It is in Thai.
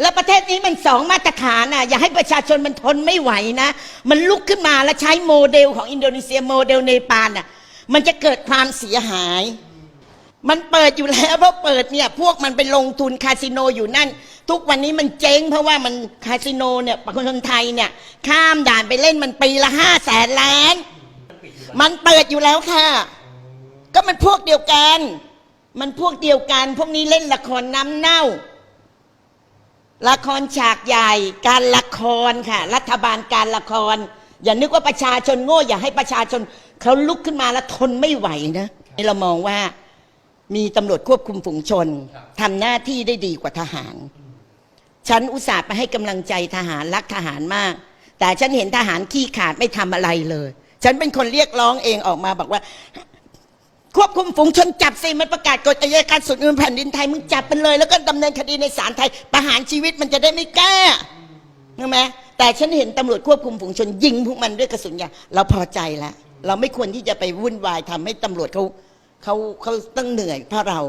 แล้วประเทศนี้มันสองมาตรฐานน่ะ อย่าให้ประชาชนมันทนไม่ไหวนะ มันลุกขึ้นมาแล้วใช้โมเดลของอินโดนีเซียโมเดลเนปาลน่ะ มันจะเกิดความเสียหาย มันเปิดอยู่แล้วเพราะเปิดเนี่ยพวกมันไปลงทุนคาสิโนอยู่นั่น ทุกวันนี้มันเจ๊งเพราะว่ามันคาสิโนเนี่ยคนไทยเนี่ยข้ามด่านไปเล่นมันปีละห้าแสนล้าน มันเปิดอยู่แล้วค่ะ ก็มันพวกเดียวกัน มันพวกเดียวกัน พวกนี้เล่นละครน้ำเน่า ละครฉากใหญ่ การละครค่ะ รัฐบาลการละคร อย่านึกว่าประชาชนโง่ อย่าให้ประชาชนเขาลุกขึ้นมาแล้วทนไม่ไหวนะเรามองว่ามีตำรวจควบคุมฝูงชนทำหน้าที่ได้ดีกว่าทหาร ฉันอุตส่าห์ไปให้กำลังใจทหารรักทหารมาก แต่ฉันเห็นทหารขี้ขาดไม่ทำอะไรเลย ฉันเป็นคนเรียกร้องเองออกมาบอกว่า ควบคุมฝูงชนจับสิมันประกาศกฎอายการสุดเงินแผ่นดินไทยมึงจับมันเลย แล้วก็ดำเนินคดีในศาลไทย ประหารชีวิตมันจะได้ไม่กล้าใช่ไหมแต่ฉันเห็นตำรวจควบคุมฝูงชนยิงพวกมันด้วยกระสุนยางเราพอใจแล้วเราไม่ควรที่จะไปวุ่นวายทำให้ตำรวจเขาเขาเขาต้องเหนื่อยเพราะเรา